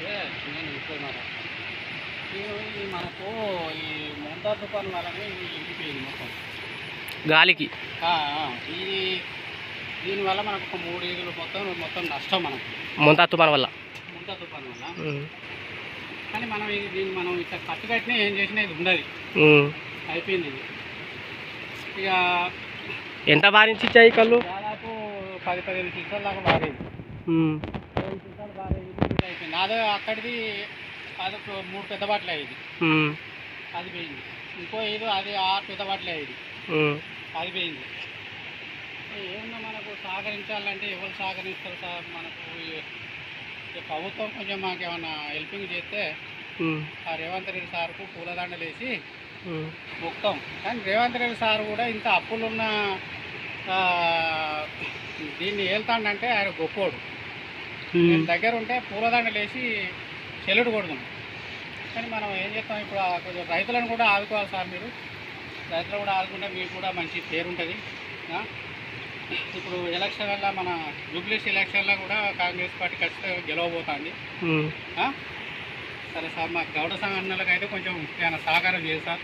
అయితే నేను ఈ మనకు ఈ ముందా తుఫాన్ వల్లనే ఇది ఎండిపోయింది మొత్తం. గాలికి. ఇది దీనివల్ల మనకు ఒక మూడు ఈదులు మొత్తం మొత్తం నష్టం మనకు. ముంతా తుఫాన్ వల్ల. ముందా తుఫాన్ వల్ల. కానీ మనం ఇది దీన్ని మనం ఇట్లా కట్టు కట్టినా ఏం చేసినా ఇది ఉండదు. అయిపోయింది ఇది. ఇక ఎంత భారించి ఇచ్చాయి కళ్ళు? దాదాపు పది పదిహేను సీసాల దాకా బారేది ఉమ్. పదిహేను సీసాలు బారేది అదే అక్కడిది అదొక మూడు పెద్ద బాటలు అయ్యేది. అది పోయింది ఇంకో ఏదో అది ఆరు పెద్ద బాటలు అయ్యేది. అది పోయింది ఏమన్నా మనకు సహకరించాలంటే ఎవరు సహకరిస్తారు సార్ మనకు ప్రభుత్వం కొంచెం మాకు ఏమన్నా హెల్పింగ్ చేస్తే. ఆ రేవంత్ రెడ్డి సార్కు పూలదండలు వేసి. మొత్తం కానీ రేవంత్ రెడ్డి సార్ కూడా ఇంత అప్పులున్న దీన్ని వెళ్తాడంటే ఆయన గొప్పోడు దగ్గర ఉంటే పూలదండలు వేసి చెల్లుడు కొడుతున్నాం కానీ మనం ఏం చేస్తాం ఇప్పుడు కొంచెం రైతులను కూడా ఆదుకోవాలి సార్ మీరు. రైతులు కూడా ఆదుకుంటే మీకు కూడా మంచి పేరు ఉంటుంది. ఇప్పుడు ఎలక్షన్ వల్ల మన జూబ్లీస్ ఎలక్షన్లో కూడా కాంగ్రెస్ పార్టీ ఖచ్చితంగా గెలవబోతుంది. సరే సార్ మా గౌడ సంఘటనలకు అయితే కొంచెం ఏమైనా సహకారం చేయండి సార్.